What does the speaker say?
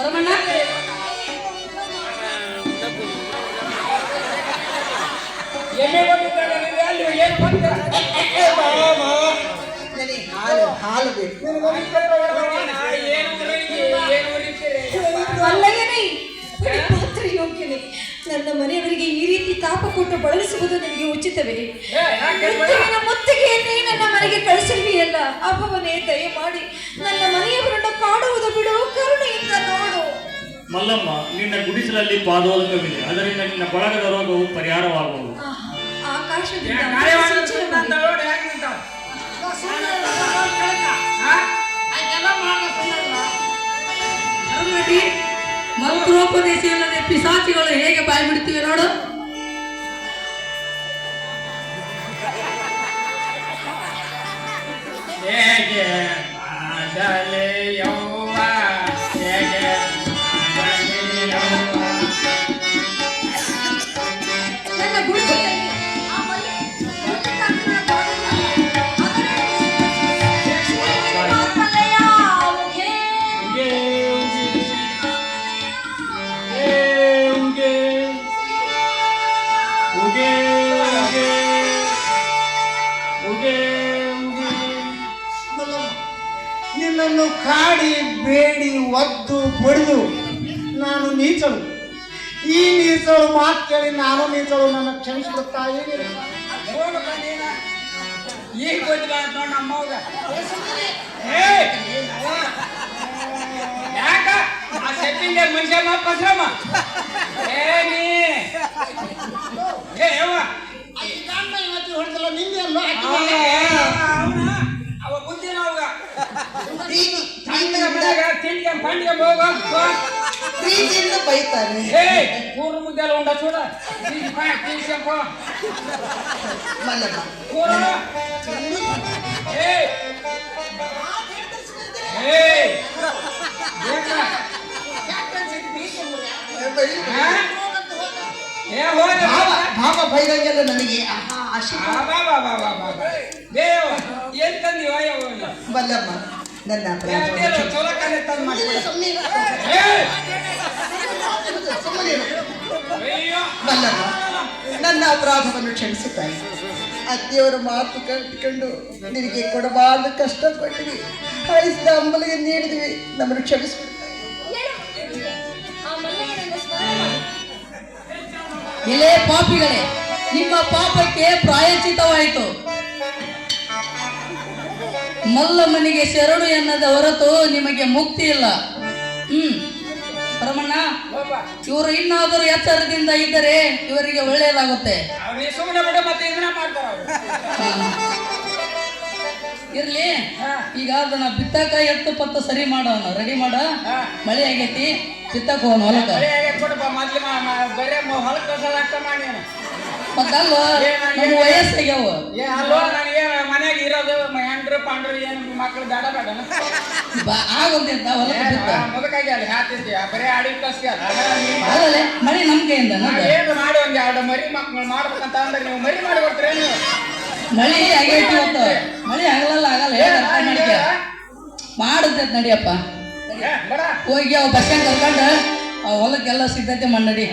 ಬರ್ಮಣ್ಣ? ಎಮ್ಮೆ ಬಂದಿದ್ದಾಳೆ, ನೀನು ಅಲ್ಲಿ ಏನು? ನನಗೆ ಹಾಲು ಹಾಲು ಬೇಕು. ಏನು ಏನು ಉರಿತೀರಿ? ಅಲ್ಲಯ್ಯನೇ ಪಾತ್ರ ಯೋಗ್ಯನೇ ನನ್ನ ಮನೆಯವರಿಗೆ ಈ ರೀತಿ ತಾಪ ಕೊಟ್ಟು ಬಳಸುವುದು ನನಗೆ ಉಚಿತವೇ? ಮನೆಗೆ ಮುತ್ತಿಗೆಯನ್ನೇ ನನ್ನ ಮನೆಗೆ ಕಳಿಸಿರುವೆಯಲ್ಲ ಅಪ್ಪವನೇ ದಯಮಾಡಿ ನನ್ನ ಮನೆಯವರನ್ನು ಕಾಡುವುದು ಬಿಡು ಕರುಣೆಯಿಂದ ನೋಡು ಮಲ್ಲಮ್ಮ ನಿನ್ನ ಗುಡಿಸಲಲ್ಲಿ ಪಾದೋದಕವಿದೆ ಅದರಿಂದ ನಿನ್ನ ಬಳಗದ ರೋಗವು ಪರಿಹಾರವಾಗುವುದು ಮಂತ್ರೋಪದೇಶ ಇಲ್ಲದೆ ಪಿಸಾಚಿಗಳು ಹೇಗೆ ಬಾಯಿ ಬಿಡ್ತಿವೆ ನೋಡು. ಹೇಗೆ ನಿನ್ನನ್ನು ಕಾಡಿ ಬೇಡಿ ಒದ್ದು ಬಡಿದು. ನಾನು ನೀಚಳು. ಈ ನೀಚಳು ಮಾತು ಕೇಳಿ ನಾನು ನೀಚಳು ನನ್ನ ಕ್ಷಮಿಸ್ಬಿಡ್ತಾ ಏನಿಲ್ಲ. ಈಗ ಗೊತ್ತಿಲ್ಲ ನೋಡ್. ಏ, ಯಾಕ? ಆ ಸೆಟ್ಟಿಂಗ್ ಮನುಷ್ಯ ಪಸ್ರಮ್ಮ ಏ ನೀ! ಹೊಡೆದಲ್ಲ ನಿನ್ನೆ ಅಲ್ಲ ಅವನ ಅವ ಬುದ್ಧಿನ ಅವಾಗ. ತಿಂಡಿಗೆ ಪಂಡಿಗೆ ಹೋಗ ಪ್ರೀತಿಯಿಂದ ಏ ಕೂರು ಮುದ್ದೆ ಎಲ್ಲ ಉಂಡ ಚೂಡ. ತಿನ್ಸಪ್ಪ ಮಲ್ಲಮ್ಮ ಕೂರ. ಏ. ಹೇ? ಹಾ? ಏ ಹೋಗ ಭಾವ ಭೈರವ್ಯ ಬೈದಂಗೆಲ್ಲ ನನಗೆ ಆಹಾ ಆಶೆ ಬಾ ಬಾ ಬಾ ಬಾ ಬಾ ಬಾ. ದೇವ ಏನ್ ತಂದಿವ ಬಲ್ಲಮ್ಮ ನನ್ನ ಬಲ್ಲಮ್ಮ ನನ್ನ ಅಪರಾಧವನ್ನು ಕ್ಷಮಿಸುತ್ತಾನೆ ಅತ್ತೆಯವರ ಮಾತು ಕಟ್ಕೊಂಡು ನಿನಗೆ ಕೊಡಬಾರ್ದು ಕಷ್ಟಪಟ್ಟಿವಿ ಕಳಿಸಿದ ಅಂಬಲಿಗೆ ನೀಡಿದ್ವಿ. ನಮ್ಮನ್ನು ಕ್ಷಮಿಸ್ಬಿಡ್ತಾರೆ ಇಲೇ ಪಾಪಿಗಳೇ ನಿಮ್ಮ ಪಾಪಕ್ಕೆ ಪ್ರಾಯಚಿತವಾಯಿತು ಮಲ್ಲಮ್ಮನಿಗೆ ಶರಣು ಎನ್ನದ ಹೊರತು ನಿಮಗೆ ಮುಕ್ತಿ ಇಲ್ಲ. ಹ್ಮ್ ರಮಣ್ಣ ಇವರು ಇನ್ನಾದರೂ ಎಚ್ಚರದಿಂದ ಇದ್ದರೆ ಇವರಿಗೆ ಒಳ್ಳೆಯದಾಗುತ್ತೆ. ಇರ್ಲಿ ಈಗ ಅದನ್ನ ಬಿತ್ತಕ ಎತ್ತು ಪತ್ತು ಸರಿ ಮಾಡೋಣ ರೆಡಿ ಮಾಡ. ಮಳೆ ಆಗೈತಿ? ಬಿತ್ತಕ್ ಹೋಗೋಣ ಹೊಲಕ್ಕ. ಮತ್ತಲ್ಲ ನಮ್ಮ ವಯಸ್ಸಾಗ್ಯಾವ. ಮನ್ಯಾಗ ಇರೋದು ಹೆಂಡ್ರು ಪಾಂಡ್ರು ಏನು ಮಕ್ಳು ಬೇಡ ಬೇಡ ಬಾ- ಆಗೊಂದಿದ್ದ ಹೊಲಕ್ಕೆ ಬಿತ್ತ ಮುದಕಾಗಿ ಅಲ್ಲಿ ಹಾಕ್ತಿದ್ದಿ ಬರೀ ಅಡಿಗೆ ಕಳ್ಸಿ ಅಲ್ಲ. ಅದಲ್ಲೇ ಮಳೆ ನಮ್ ಕೈಯಿಂದ ನಮ್ದು. ಏನು ಮಾಡಿ ಒಂದು ಎರಡು ಮರಿ ಮಕ್ಳು ಮಾಡ್ಬೇಕಂತ ಅಂದ್ರೆ ನೀವು ಮರಿ ಮಾಡಿ ಬರ್ತೀರಿ ನೀವು ಮಳಿ ಆಗೈತಿ ಮಳಿ ಆಗಲ್ಲ ಆಗಲ್ಲ. ಹೇಗ್ ಅರ್ಥ ಮಾಡುತ್ತೈತ್ ನಡಿಯಪ್ಪ. ಹೋಗಿ ಅವ್ ಬಸ್ ಕರ್ಕೊಂಡು ಆ ಹೊಲಕ್ಕೆಲ್ಲ ಸಿದ್ಧತೆ ಮಾಡಿ